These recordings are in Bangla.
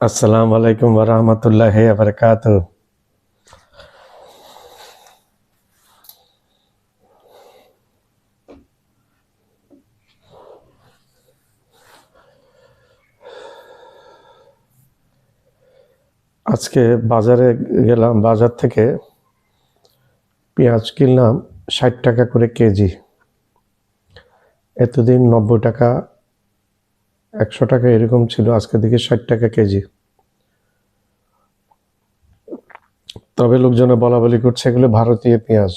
আসসালামু আলাইকুম ওরহমতুল্লাহ বারকাত আজকে বাজারে গেলাম, বাজার থেকে পেঁয়াজ কিনলাম ষাট টাকা করে কেজি। এতদিন নব্বই টাকা একশো টাকা এরকম ছিল আজকে দিকে ষাট টাকা কেজি। তবে লোকজনে বলা বলি করছে এগুলো ভারতীয় পেঁয়াজ।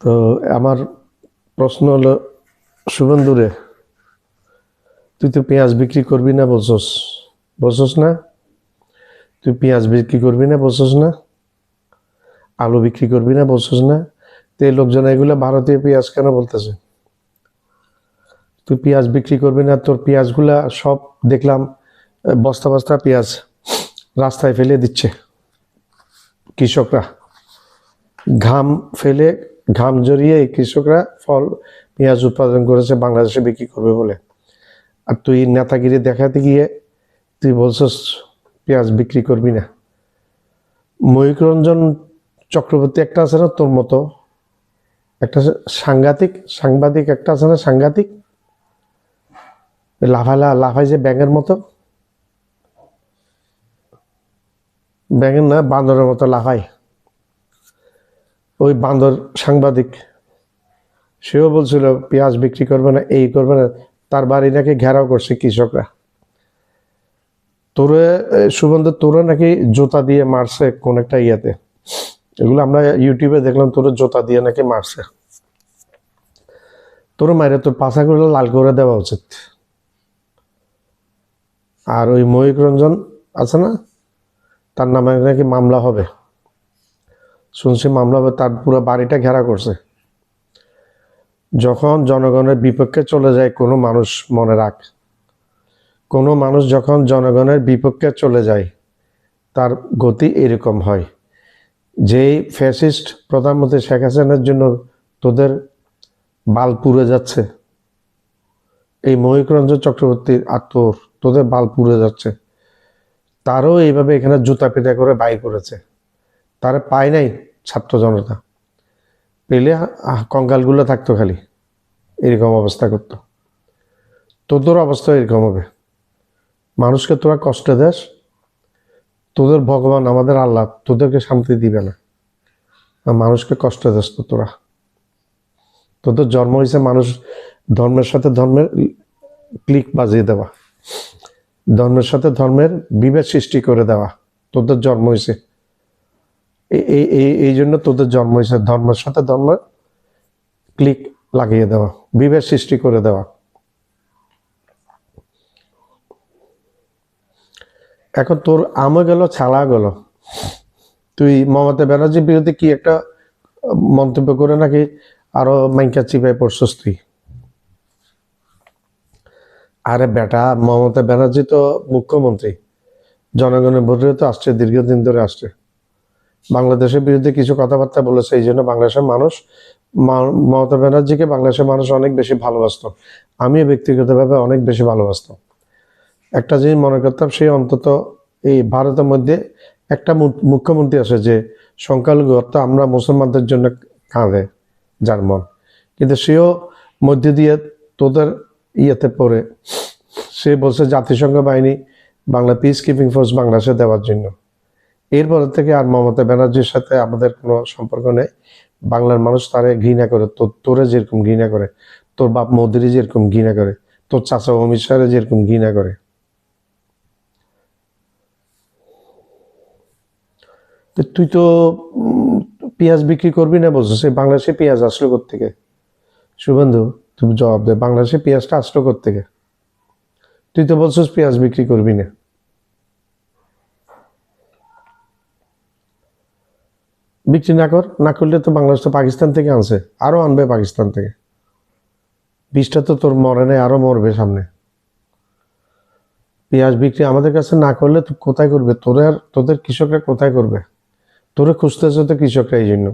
তো আমার প্রশ্ন হলো শুভেন্দুরে তুই তো পেঁয়াজ বিক্রি করবি না বলছস? বলছস না? তুই পেঁয়াজ বিক্রি করবি না বলছস না? আলু বিক্রি করবি না বলছস না? তো এই লোকজন এগুলো ভারতীয় পেঁয়াজ কেন বলতেছে? তুই পেঁয়াজ বিক্রি করবি না, তোর পেঁয়াজগুলা সব দেখলাম বস্তা বস্তা পেঁয়াজ রাস্তায় ফেলে দিচ্ছে কৃষকরা। ঘাম ফেলে, ঘাম জড়িয়ে কৃষকরা ফল, পেঁয়াজ উৎপাদন করেছে, বাংলাদেশে বিক্রি করবে বলে। আর তুই নেতাগিরি দেখাতে গিয়ে তুই বলছস, পেঁয়াজ বিক্রি করবি না। ময়ূররঞ্জন চক্রবর্তী একটা আছে না তোর মতো? একটা সাংঘাতিক, সাংবাদিক একটা আছে না সাংঘাতিক? লাফালা লাফাই যে ব্যাঙের মতো। ব্যাঙের না বান্দরের মতো লাফাই ওই বান্দর সাংবাদিক সেও বলছিল পেঁয়াজ বিক্রি করবে না এই করবে না তার বাড়ি নাকি ঘেরাও করছে কৃষকরা। তোরে এ, সুগন্ধ তোরে নাকি জোতা দিয়ে মারছে কোন একটা ইয়েতে। এগুলো আমরা ইউটিউবে দেখলাম তোরে জোতা দিয়ে নাকি মারছে। তোর মায়ের তোর পাশাগুলো লাল করে দেওয়া উচিত। আর ওই ময়ূক রঞ্জন আছে না? তার নামে নাকি মামলা হবে। শুনছি মামলা হবে, তার পুরো বাড়িটা ঘেরা করছে। যখন জনগণের বিপক্ষে চলে যায়, কোনো মানুষ মনে রাখ। কোনো মানুষ যখন জনগণের বিপক্ষে চলে যায়, তার গতি এরকম হয়। যেই ফ্যাসিস্ট প্রধানমন্ত্রী শেখ হাসিনার জন্য তোদের বাল পুড়ে যাচ্ছে, এই মহিকরঞ্জন চক্রবর্তীর আর তোর তোদের বাল পুড়ে যাচ্ছে। তারও এইভাবে এখানে জুতা পেটা করে বাই করেছে। তারা পায় নাই ছাত্র জনতা। পেলে কঙ্কালগুলো থাকতো খালি। এরকম অবস্থা করতো। তোদের অবস্থা এরকম হবে। মানুষকে তোরা কষ্ট দেস। তোদের ভগবান আমাদের আল্লাহ, তোদেরকে শান্তি দিবে না। মানুষকে কষ্ট দেস তো তোরা। তোদের জন্ম হয়েছে মানুষ ধর্মের সাথে ধর্মের ক্লিক বাজিয়ে দেওয়া। ধর্মের সাথে ধর্মের বিভেদ সৃষ্টি করে দেওয়া। তোদের জন্ম হয়েছে। এই এই জন্য তোদের জন্ম হয়েছে। ধর্মের সাথে ধর্মের ক্লিক লাগিয়ে দেওয়া, বিভেদ সৃষ্টি করে দেওয়া। এখন তোর আমও গেল ছাড়া গেল। তুই মমতা ব্যানার্জির বিরুদ্ধে কি একটা মন্তব্য করে নাকি আরও মাইকা চিপায় পড়ছস তুই? আরে বেটা, মমতা ব্যানার্জি তো মুখ্যমন্ত্রী। জনগণের ভোটে তো আসছে, দীর্ঘদিন ধরে আসছে। বাংলাদেশের বিরুদ্ধে কিছু কথাবার্তা বলেছে, এই জন্য বাংলাদেশের মানুষ মমতা ব্যানার্জিকে বাংলাদেশের মানুষ অনেক বেশি ভালোবাসতো। আমিও ব্যক্তিগতভাবে অনেক বেশি ভালোবাসতাম একটা জিনিস মনে করতাম, সেই অন্তত এই ভারতের মধ্যে একটা মুখ্যমন্ত্রী আছে যে, সংখ্যালঘু অর্থাৎ আমরা মুসলমানদের জন্য কাঁদে, যার মন। কিন্তু সেও মধ্যে দিয়ে তোদের ইয়েতে পড়ে। সে বলছে, জাতিসংঘ বাহিনী বাংলা পিস কিপিং ফোর্স বাংলাদেশে দেওয়ার জন্য। এরপর থেকে আর মমতা ব্যানার্জির সাথে আমাদের কোনো সম্পর্ক নেই। বাংলার মানুষ তারে ঘৃণা করে, তোর, তোরে যেরকম ঘৃণা করে, তোর বাপ মোদিরে যেরকম ঘৃণা করে, তোর চাচা অমিত শাহরে যেরকম ঘৃণা করে। তুই তো পেঁয়াজ বিক্রি করবি না বলছো সে বাংলাদেশে পেঁয়াজ আসলো থেকে শুভেন্দু তুমি জবাব দে, বাংলাদেশে পেঁয়াজটা আসলো থেকে তুই তো বলছিস পেঁয়াজ বিক্রি করবি না। বিক্রি না কর, না করলে তো বাংলাদেশ তো পাকিস্তান থেকে আনছে, আরও আনবে পাকিস্তান থেকে। বীজটা তো তোর মরে নেই, আরও মরবে সামনে। পেঁয়াজ বিক্রি আমাদের কাছে না করলে তুই কোথায় করবে? তোরা আর, তোদের কৃষকরা কোথায় করবে? তোরে খুঁজতেছে তো কৃষকরা এই জন্য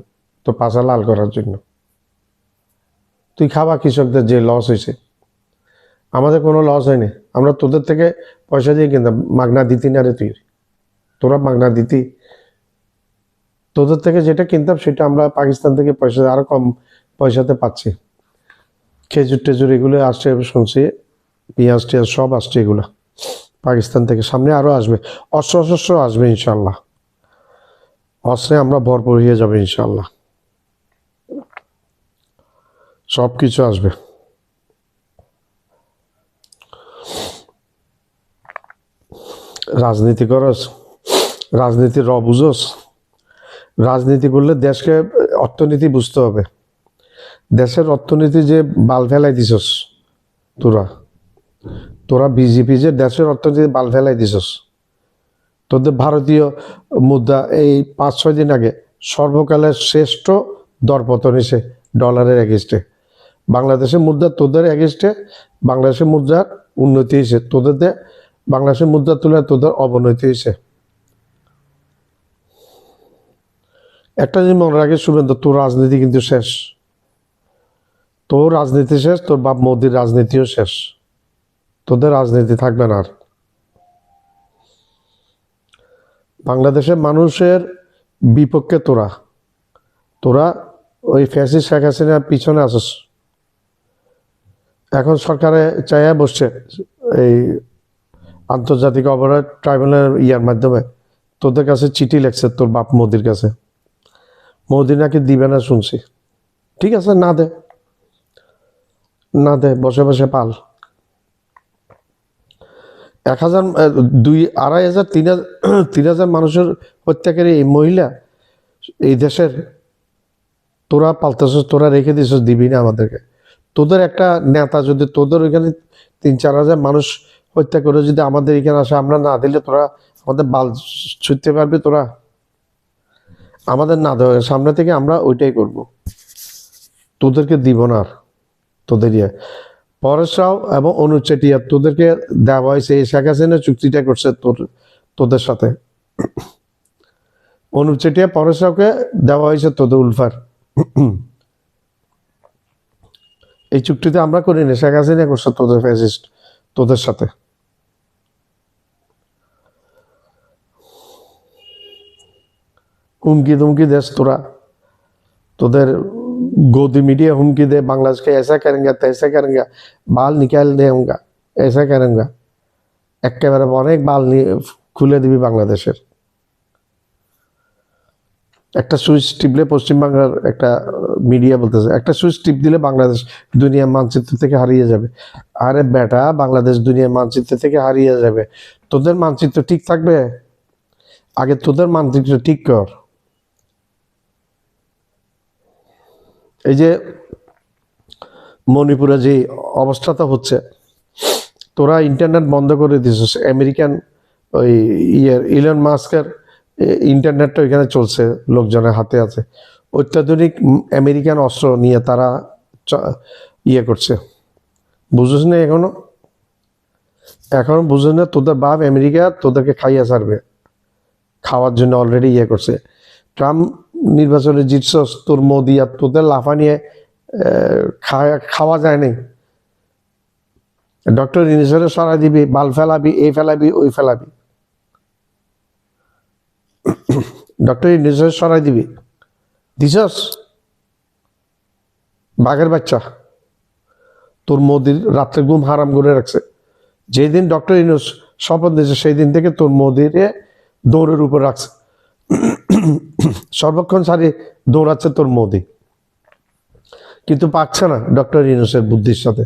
তো পাশা লাল করার জন্য। তুই খাবা কৃষকদের যে লস হয়েছে আমাদের কোনো লস হয়নি। আমরা তোদের থেকে পয়সা দিয়ে কিনতাম। মাগনা দিতি না রে তুই। তোরা মাগনা দিতি। তোদের থেকে যেটা কিনতাম সেটা আমরা পাকিস্তান থেকে পয়সা আরও কম পয়সাতে পাচ্ছি। খেজুর টেজুর এগুলো আসছে শুনছি পেঁয়াজ টিয়াজ সব আসছে এগুলো। পাকিস্তান থেকে সামনে আরও আসবে। অস্ত্র শস্ত্র আসবে ইনশাল্লাহ অস্ত্রে আমরা ভরপুর হয়ে যাবে ইনশাল্লাহ সব কিছু আসবে। রাজনীতি করস, রাজনীতির র বুঝোস। রাজনীতি করলে দেশকে অর্থনীতি বুঝতে হবে। দেশের অর্থনীতি যে বাল ফেলাই দিছস তোরা তোরা বিজেপি যে দেশের অর্থনীতি বাল ফেলাই দিছস। তোদের ভারতীয় মুদ্রা এই পাঁচ ছয় দিন আগে সর্বকালের শ্রেষ্ঠ দরপতন এসে ডলারের এগেস্টে বাংলাদেশের মুদ্রা তোদের এগেস্টে বাংলাদেশের মুদ্রার উন্নতি হয়েছে তোদের বাংলাদেশের মুদ্রার তুলনায় তোদের অবনতি হয়েছে। একটা জিনিস মনে রাখে শুভেন্দু, তোর রাজনীতি কিন্তু শেষ। তোর রাজনীতি শেষ, তোর বাপ মোদির রাজনীতিও শেষ। তোদের রাজনীতি থাকবে না আর। বাংলাদেশের মানুষের বিপক্ষে তোরা তোরা ওই ফ্যাসি শেখ হাসিনার পিছনে আসস। এখন সরকারে চাইয়া বসছে এই আন্তর্জাতিক অপরাধ ট্রাইব্যুনাল ইয়ার মাধ্যমে। তোদের কাছে চিঠি লেখছে তোর বাপ মোদির কাছে। মোদি নাকি দিবে না শুনছি। ঠিক আছে, না দে। না দে, বসে বসে পাল। এক হাজার দুই, আড়াই হাজার, তিন হাজার তিন হাজার মানুষের হত্যাকারী এই মহিলা এই দেশের তোরা পালতেছিস, তোরা রেখে দিছিস দিবি না আমাদেরকে। তোদের একটা নেতা যদি তোদের ওইখানে তিন চার হাজার মানুষ হত্যা করে যদি আমাদের এখানে আসে, আমরা না দিলে তোরা আমাদের বাল ছুটতে পারবি তোরা? আমাদের না দেওয়া সামনে থেকে আমরা ওইটাই করব। তোদেরকে দিব না আর। তোদের ইয়ে। পরেশ রাও এবং অনুজ চেটিয়া তোদেরকে দেওয়া হয়েছে। এই শেখ হাসিনা চুক্তিটা করছে তোর, তোদের সাথে। অনুপ চেটিয়া পরেশ রাওকে দেওয়া হয়েছে তোদের উলফার। এই চুক্তিতে আমরা করিনি শেখ হাসিনা করছে তোদের ফ্যাসিস্ট তোদের সাথে হুমকি ধুমকি দেশ তোরা তোদের गोदी मीडिया हुमकी दे बांग्लादेश के ऐसा करेंगे तैसा करेंगे बाल निकाल देंगे ऐसा करेंगे একেবারে অনেক বাল নিয়ে খুলে দিবি বাংলাদেশের একটা সুইচ টিপলে পশ্চিমবাংলার একটা মিডিয়া বলতেছে, একটা সুইচ টিপ দিলে বাংলাদেশ দুনিয়া মানচিত্র থেকে হারিয়ে যাবে। আরে বেটা, বাংলাদেশ দুনিয়া মানচিত্র থেকে হারিয়ে যাবে। তোদের মানচিত্র ঠিক থাকবে? আগে তোদের মানচিত্র ঠিক কর। এই যে মণিপুরে যে অবস্থাটা হচ্ছে, তোরা ইন্টারনেট বন্ধ করে দিছিস আমেরিকান ওই ইয়ের ইলন মাস্কের ইন্টারনেটটা ওইখানে চলছে, লোকজনের হাতে আছে। অত্যাধুনিক আমেরিকান অস্ত্র নিয়ে তারা ইয়ে করছে। বুঝিস না এখনও? এখন বুঝিস না? তোদের বাপ আমেরিকা, তোদেরকে খাইয়া সারবে খাওয়ার জন্য অলরেডি ইয়ে করছে। ট্রাম্প নির্বাচনে জিতছস, তোর মোদি আর তোদের লাফা নিয়ে খাওয়া- যায় নাই। ডক্টর ইনিশরে সরাই দিবি, বাল ফেলাবি এই ফেলাবি, ওই ফেলাবি। ডক্টর ইনিশরে সরাই দিবি। দিছস? বাঘের বাচ্চা। তোর মোদির রাত্রে ঘুম হারাম করে রাখছে। যেদিন ডক্টর ইনুস শপথ দিয়েছে সেই দিন থেকে তোর মোদিরে দৌড়ের উপর রাখছে। সর্বক্ষণ সারি দৌড়াচ্ছে তোর মোদি। কিন্তু পাচ্ছে না ডক্টর ইনুসের বুদ্ধির সাথে।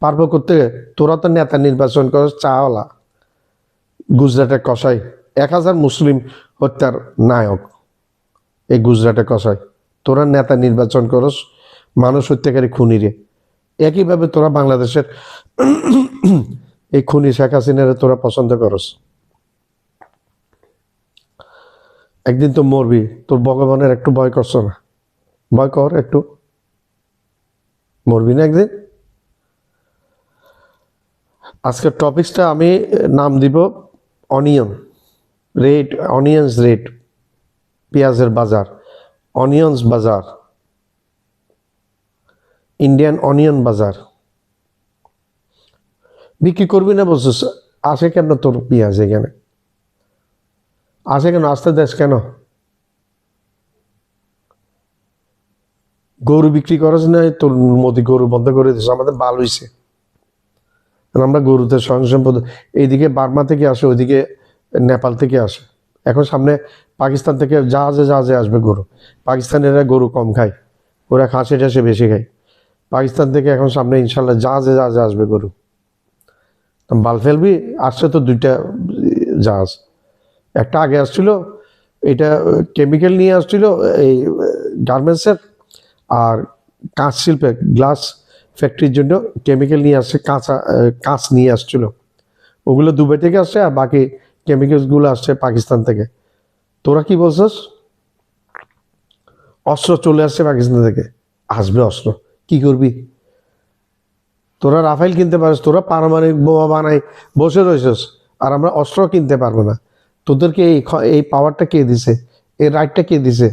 পারব করতে তোরা তো নেতা নির্বাচন করস চাওয়ালা গুজরাটের কষাই এক হাজার মুসলিম হত্যার নায়ক। এই গুজরাটে কষাই তোরা নেতা নির্বাচন করস, মানুষ হত্যাকারী খুনিরে একইভাবে তোরা বাংলাদেশের এই খুনি শেখ হাসিনারে তোরা পছন্দ করস। একদিন তো মরবি, তোর ভগবানের একটু ভয় করছ না। ভয় কর একটু। মরবি না একদিন? আজকের টপিকসটা আমি নাম দিব অনিয়ন রেট অনিয়ন্স রেট পেঁয়াজের বাজার অনিয়ন্স বাজার ইন্ডিয়ান অনিয়ন বাজার। বিক্রি করবি না বলছিস? আসে কেন তোর পেঁয়াজ এখানে? আসে কেন? আসতে দেশ কেন? গরু বিক্রি করাস না তোর মোদি গরু বন্ধ করে দিস আমাদের ভালো হয়েছে আমরা গরুতে স্বয়ং সম্পদ এইদিকে বার্মা থেকে আসে, ওইদিকে নেপাল থেকে আসে। এখন সামনে পাকিস্তান থেকে জাহাজে জাহাজে আসবে গরু। পাকিস্তানিরা গরু কম খায়। ওরা খাসি টাসি বেশি খায়। পাকিস্তান থেকে এখন সামনে ইনশাল্লাহ জাহাজে জাহাজে আসবে গরু। বাল ফেলবি, আসছে তো দুইটা জাহাজ একটা আগে আসছিল, এটা কেমিক্যাল নিয়ে আসছিল, এই গার্মেন্টসের আর কাঁচ শিল্পে গ্লাস ফ্যাক্টরির জন্য কেমিক্যাল নিয়ে আসছে, কাঁচা কাঁচ নিয়ে আসছিল। ওগুলো দুবাই থেকে আসছে, আর বাকি কেমিক্যালসগুলো আসছে পাকিস্তান থেকে। তোরা কি বলছিস? অস্ত্র চলে আসছে পাকিস্তান থেকে। আসবে অস্ত্র। কি করবি? তোরা রাফেল কিনতে পারিস, তোরা পারমাণবিক বোমা বানাই বসে রয়েছিস আর আমরা অস্ত্র কিনতে পারব না। তোদেরকে এই এই পাওয়ারটা কে দিছে? এই রাইটটা কে দিছে?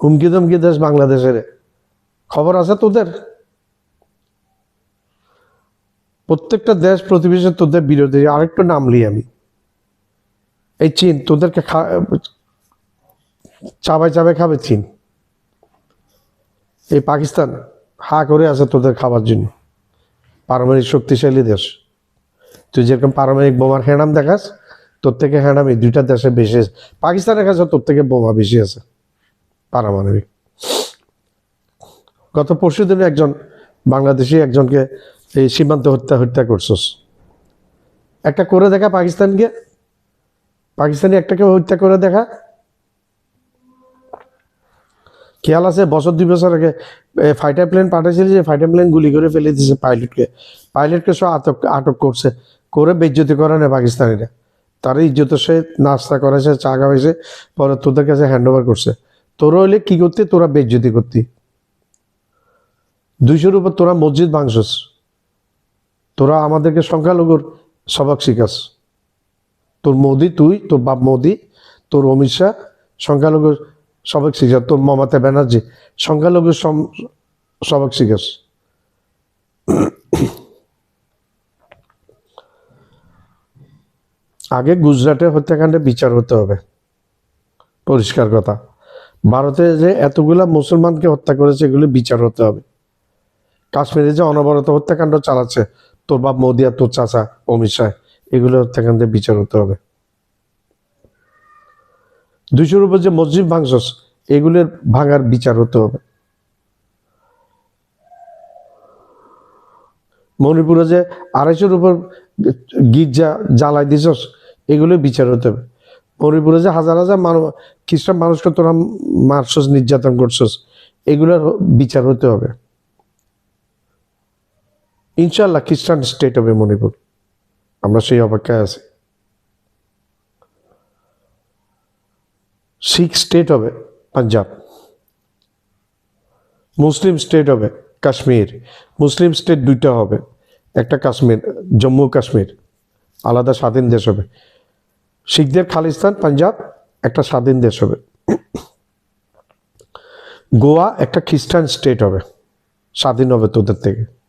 হুমকি ধমকি দেশ বাংলাদেশের। খবর আছে তোদের? প্রত্যেকটা দেশ প্রতিবেশী তোদের বিরোধী, আরেকটু নামলি আমি। এই চীন, তোদেরকে চাবাই চাবাই খাবে চীন। এই পাকিস্তান, হা করে আছে তোদের খাবার জন্য। পারমাণবিক শক্তিশালী দেশ। তুই যেরকম পারমাণবিক বোমার হ্যাঁড়াম দেখাস, তোর থেকে হ্যাঁড়াম এই দুইটা দেশে বেশি আছে। পাকিস্তানের কাছে তোর থেকে বোমা বেশি আছে, পারমাণবিক। গত পরশু দিনে একজন বাংলাদেশি একজনকে এই সীমান্ত হত্যা হত্যা করছস। একটা করে দেখা পাকিস্তানকে। পাকিস্তানি একটাকে হত্যা করে দেখা। খেয়াল আছে, বছর দুই বছর আগে ফাইটার প্লেন পাঠাইছিল যে ফাইটার প্লেন গুলি করে ফেলে দিয়েছে পাইলটকে পাইলটকে সব আটক আটক করছে, করে বেজ্জতি করে না পাকিস্তানিরা। তার ইজ্জতের সে নাস্তা করেছে, চা খাওয়াইছে, পরে তোদের কাছে হ্যান্ড ওভার করছে। তোরা হইলে কি করতে? তোরা বেজ্জতি করতি। দুইশোর উপর তোরা মসজিদ ভাঙছস। তোরা আমাদেরকে সংখ্যালঘুর সবক শিখাস। তোর মোদি তুই, তোর বাপ মোদি, তোর অমিত শাহ সংখ্যালঘুর সবক শিখাস, তোর মমতা ব্যানার্জি সংখ্যালঘুর সবক শিখাস। আগে গুজরাটে হত্যাকাণ্ডে বিচার হতে হবে। পরিষ্কার কথা। ভারতে যে এতগুলা মুসলমানকে হত্যা করেছে, এগুলো বিচার হতে হবে। কাশ্মীরে যে অনবরত হত্যাকাণ্ড চালাচ্ছে তোর বাপ মোদি আর তোর চাচা অমিত শাহ, এগুলো হত্যাকাণ্ডে বিচার হতে হবে। দুইশোর উপর যে মসজিদ ভাঙছস, এগুলোর ভাঙার বিচার হতে হবে। মণিপুরে যে আড়াইশোর উপর গির্জা জ্বালাই দিছস এগুলো বিচার হতে হবে। মণিপুরে যে হাজার হাজার মানব খ্রিস্টান মানুষকে তোরা মারছস, নির্যাতন করছস, এগুলোর বিচার হতে হবে। ইনশাল্লাহ খ্রিস্টান স্টেট হবে মণিপুর। আমরা সেই অপেক্ষায় আছি। শিখ স্টেট হবে পাঞ্জাব। মুসলিম স্টেট হবে কাশ্মীর। মুসলিম স্টেট দুইটা হবে। একটা কাশ্মীর, জম্মু কাশ্মীর। আলাদা স্বাধীন দেশ হবে। শিখদের খালিস্তান, পাঞ্জাব, একটা স্বাধীন দেশ হবে। গোয়া একটা খ্রিস্টান স্টেট হবে। স্বাধীন হবে তোদের থেকে।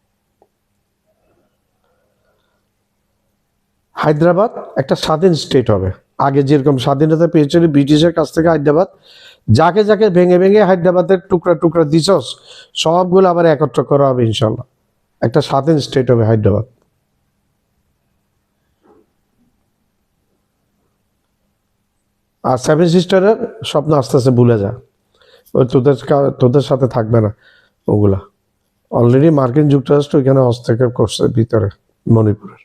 হায়দ্রাবাদ একটা স্বাধীন স্টেট হবে। আগে যেরকম স্বাধীনতা পেয়েছিল ব্রিটিশের কাছ থেকে হায়দ্রাবাদ, যাকে যাকে ভেঙে ভেঙে হায়দ্রাবাদের টুকরা টুকরা দিছস, সবগুলো আবার একত্র করা হবে ইনশাল্লাহ। একটা স্বাধীন স্টেট হবে হায়দ্রাবাদ। আর সেভেন সিস্টারের স্বপ্ন আস্তে আস্তে ভুলে যা। ওই তোদের তোদের সাথে থাকবে না ওগুলা। অলরেডি মার্কিন যুক্তরাষ্ট্র এখানে হস্তক্ষেপ করছে ভিতরে, মণিপুরের।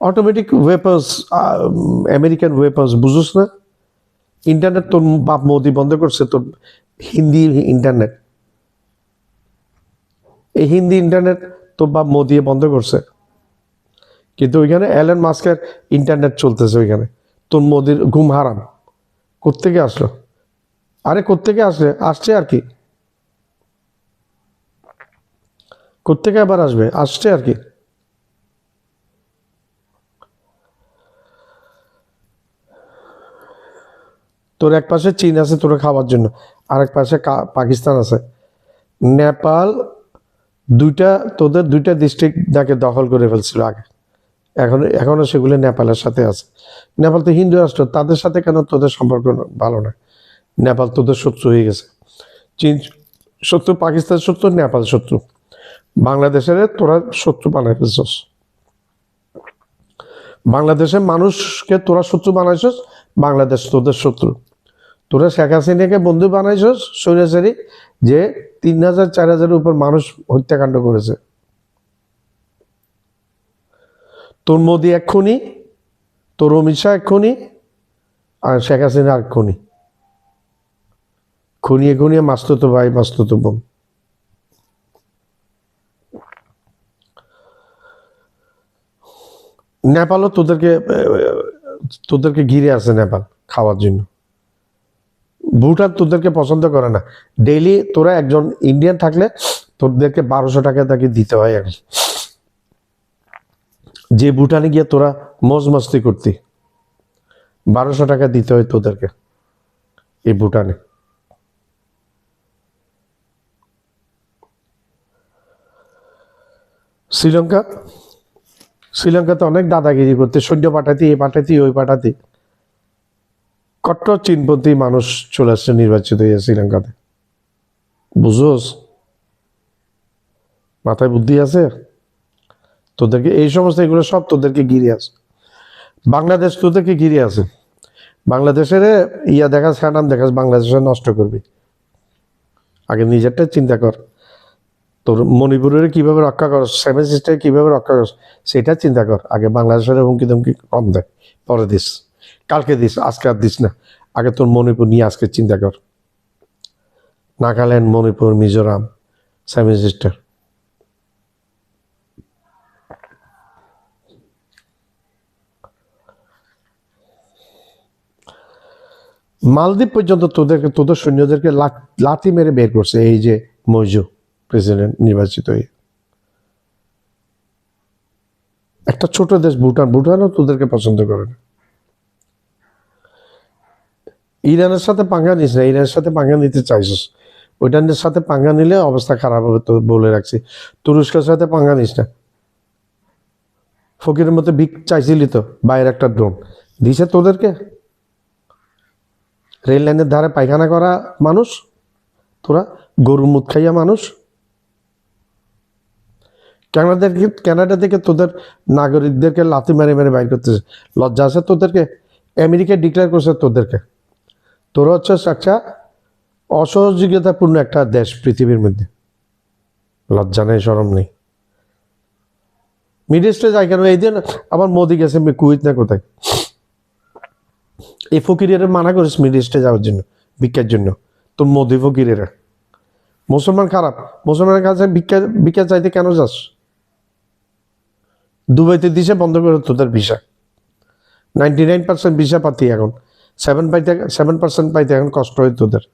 অটোমেটিক ওয়েপার্স আমেরিকান ওয়েপার্স বুঝোস না? ইন্টারনেট তোর বাপ মোদি বন্ধ করছে, তোর হিন্দি ইন্টারনেট এই হিন্দি ইন্টারনেট তোর বাপ মোদি বন্ধ করছে। কিন্তু ওইখানে অ্যালেন মাস্কের ইন্টারনেট চলতেছে ওইখানে। তোর মোদির ঘুম হারাম। কোত্থেকে আসলো? আরে কোত্থেকে আসলে? আসছে আর কি। কোত্থেকে আবার আসবে? আসছে আর কি। তোর এক পাশে চীন আছে তোরা খাওয়ার জন্য আর এক পাশে পাকিস্তান আছে। নেপাল দুইটা, তোদের দুইটা ডিস্ট্রিক্ট নাকি দখল করে ফেলছিল আগে। এখন, এখনও সেগুলো নেপালের সাথে আছে। নেপাল তো হিন্দু রাষ্ট্র, তাদের সাথে কেন তোদের সম্পর্ক ভালো না? নেপাল তোদের শত্রু হয়ে গেছে। চীন শত্রু, পাকিস্তান শত্রু, নেপাল শত্রু। বাংলাদেশের তোরা শত্রু বানাই ফেলছস। বাংলাদেশের মানুষকে তোরা শত্রু বানাইছস, বাংলাদেশ তোদের শত্রু। তোরা শেখ হাসিনাকে বন্ধু বানাইছস সৈরাচারী যে তিন হাজার, চার হাজারের উপর মানুষ হত্যাকাণ্ড করেছে। তোর মোদি এক খুনি তোর অমিত শাহ এক খুনি আর শেখ হাসিনা আর খুনি। খুনিয়ে খুনিয়ে মাস্ততো ভাই, মাস্ততো বোন। নেপালও তোদেরকে তোদেরকে ঘিরে আছে নেপাল খাওয়ার জন্য। ভুটান তোদেরকে পছন্দ করে না। ডেইলি তোরা একজন ইন্ডিয়ান থাকলে তোদেরকে বারোশো টাকা তাকে দিতে হয় এখন। যে ভুটানে গিয়ে তোরা মজ মস্তি করতি, বারোশো টাকা দিতে হয় তোদেরকে এই ভুটানে। শ্রীলঙ্কা, শ্রীলঙ্কাতে অনেক দাদাগিরি করতে, সৈন্য পাঠাতি, এ পাঠাতি, ওই পাঠাতি। কট্টর চীনপন্থী মানুষ চলে আসছে নির্বাচিত হয়ে শ্রীলঙ্কাতে। বুঝোস? মাথায় বুদ্ধি আছে? তোদেরকে এই সমস্ত এগুলো সব তোদেরকে ঘিরে আছে। বাংলাদেশ তোদেরকে ঘিরে আছে। বাংলাদেশের ইয়া দেখাস হ্যাঁ দেখাস, বাংলাদেশে নষ্ট করবি। আগে নিজেরটা চিন্তা কর। তোর মণিপুরের কীভাবে রক্ষা কর, সেভেন সিস্টার কীভাবে রক্ষা কর, সেটা চিন্তা কর। আগে বাংলাদেশের হুমকি ধমকি কম দেয় পরে দিস। কালকে দিস, আজকে আর দিস না। আগে তোর মণিপুর নিয়ে আজকে চিন্তা কর। নাগাল্যান্ড, মণিপুর, মিজোরাম সেভেন সিস্টার মালদ্বীপ পর্যন্ত তোদেরকে, তোদের সৈন্যদেরকে লাথি মেরে বের করছে এই যে মৈজু প্রেসিডেন্ট নির্বাচিত হয়ে। একটা ছোট দেশ ভুটান, ভুটানও তোদেরকে পছন্দ করে না। ইরানের সাথে পাঙ্গা নিস না ইরানের সাথে পাঙ্গা নিতে চাইছিস। ওইটানের সাথে পাঙ্গা নিলে অবস্থা খারাপ হবে তো বলে রাখছি। তুরস্কের সাথে পাঙ্গা নিস না। ফকিরের মতো ভিক চাইছিলি তো, বাইরে একটা ড্রোন। দিছে তোদেরকে? রেল লাইনের ধারে পায়খানা করা মানুষ? তোরা গরুর মুদ খাইয়া মানুষ? কানাডা থেকে কানাডা থেকে তোদের নাগরিকদেরকে লাথি মেরে মেরে বাইর করতেছে। লজ্জা আছে তোদেরকে? আমেরিকা ডিক্লেয়ার করছে তোদেরকে। তোরা হচ্ছে একটা অসহযোগিতাপূর্ণ একটা দেশ পৃথিবীর মধ্যে। লজ্জা নেই সরম নেই। মিড যাই কেন? এই দিন আবার মোদি গেছে কুইত না কোথায়? এই ফকিরের মানা করিস মিড ইস্টে যাওয়ার জন্য, ভিক্ষার জন্য। তোর মোদি ফকিরেরা। মুসলমান খারাপ। মুসলমানের কাছে ভিক্ষা ভিক্ষা চাইতে কেন যাস? দুবাইতে দিছে বন্ধ করে তোদের visa. Ninety nine percent visa পাতি এখন। সেভেন পাইতে সেভেন পার্সেন্ট পাইতে এখন কষ্ট হয় তোদের।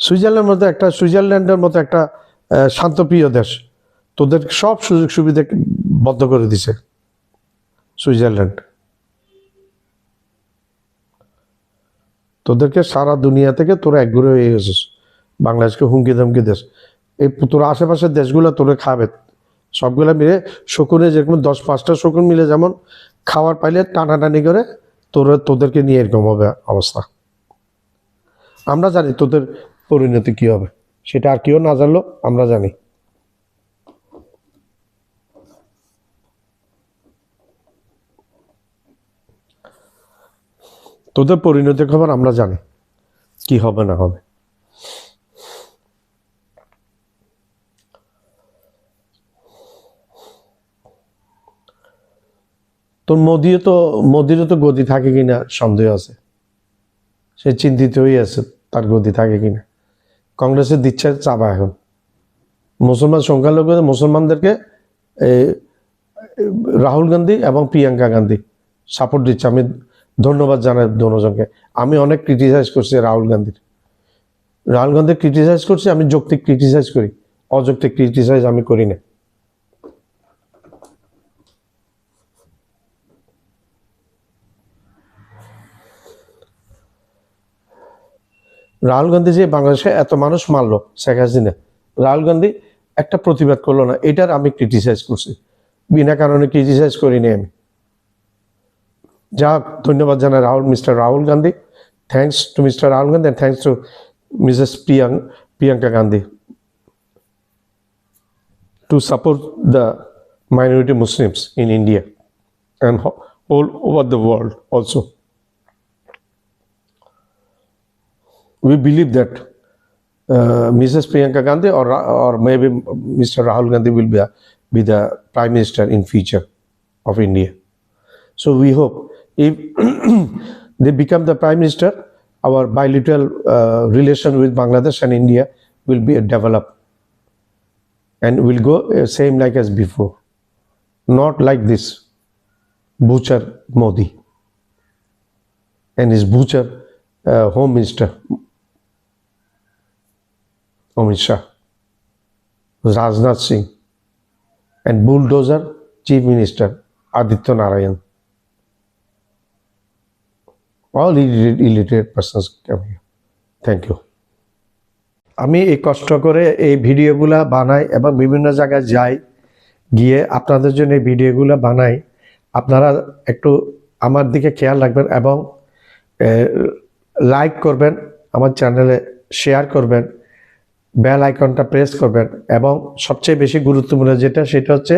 সুইজারল্যান্ডের মতো একটা, সুইজারল্যান্ডের মতো একটা শান্তপ্রিয় দেশ। তোদের সব সুযোগ সুবিধা বন্ধ করে দিছে সুইজারল্যান্ড। তোদেরকে সারা দুনিয়া থেকে তোরা একগুড়ে হয়ে গেছিস। বাংলাদেশকে হুমকি ধমকি দেশ এই তোর আশেপাশের দেশগুলো তোরে খাবে। সবগুলো মিলে শকুনে যেরকম দশ, পাঁচটা শকুন মিলে যেমন খাওয়ার পাইলে টানাটানি করে তোর, তোদেরকে নিয়ে এরকম হবে অবস্থা। আমরা জানি তোদের পরিণতি কি হবে, সেটা আর কেউ না জানলো, আমরা জানি। তোদের পরিণতির খবর আমরা জানি, কি হবে না হবে। তোর মোদিও তো, মোদিরও তো গদি থাকে কিনা সন্দেহ আছে। সে চিন্তিত হয়ে আছে তার গদি থাকে কিনা। কংগ্রেসের দিচ্ছে চাপা এখন। মুসলমান সংখ্যালঘু মুসলমানদেরকে রাহুল গান্ধী এবং প্রিয়াঙ্কা গান্ধী সাপোর্ট দিচ্ছে। আমি ধন্যবাদ জানাই দোনোজনকে আমি অনেক ক্রিটিসাইজ করছি রাহুল গান্ধীর। রাহুল গান্ধী ক্রিটিসাইজ করছি, আমি যৌক্তিক ক্রিটিসাইজ করি। অযৌক্তিক ক্রিটিসাইজ আমি করি না। রাহুল গান্ধী যে বাংলাদেশে এত মানুষ মারলো শেখ হাসিনা রাহুল গান্ধী একটা প্রতিবাদ করল না, এটার আমি ক্রিটিসাইজ করছি। বিনা কারণে ক্রিটিসাইজ করিনি আমি। যা ধন্যবাদ জানাই Rahul mister Rahul Gandhi thanks to mister Rahul Gandhi and thanks to missus প্রিয়াং Priyanka Gandhi to support the Muslims in India and ho- all over the world also. We believe that uh, Mrs. Priyanka Gandhi or, or maybe Mr. Rahul Gandhi will be, a, be the Prime Minister in future of India. So we hope if they become the Prime Minister, our bilateral uh, relation with Bangladesh and India will be developed and will go uh, same like as before not like this butcher modi and his butcher uh, home minister Amit Shah, Rajnath Singh and bulldozer chief minister Aditya Narayan. All elected persons thank you আমি এই কষ্ট করে এই ভিডিওগুলো বানাই এবং বিভিন্ন জায়গায় যাই, গিয়ে আপনাদের জন্য এই ভিডিওগুলো বানাই। আপনারা একটু আমার দিকে খেয়াল রাখবেন এবং লাইক করবেন, আমার চ্যানেলে শেয়ার করবেন। বেল আইকনটা প্রেস করবেন এবং সবচেয়ে বেশি গুরুত্বপূর্ণ যেটা, সেটা হচ্ছে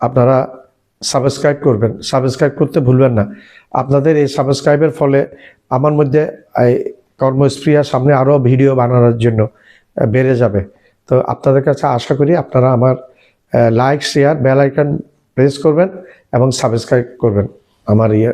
আপনারা সাবস্ক্রাইব করবেন। সাবস্ক্রাইব করতে ভুলবেন না। আপনাদের এই সাবস্ক্রাইবের ফলে আমার মধ্যে এই কর্মস্প্রিয়া সামনে আরও ভিডিও বানানোর জন্য বেড়ে যাবে। তো আপনাদের কাছে আশা করি আপনারা আমার like share bell icon press করবেন এবং সাবস্ক্রাইব করবেন। আমার ইয়ে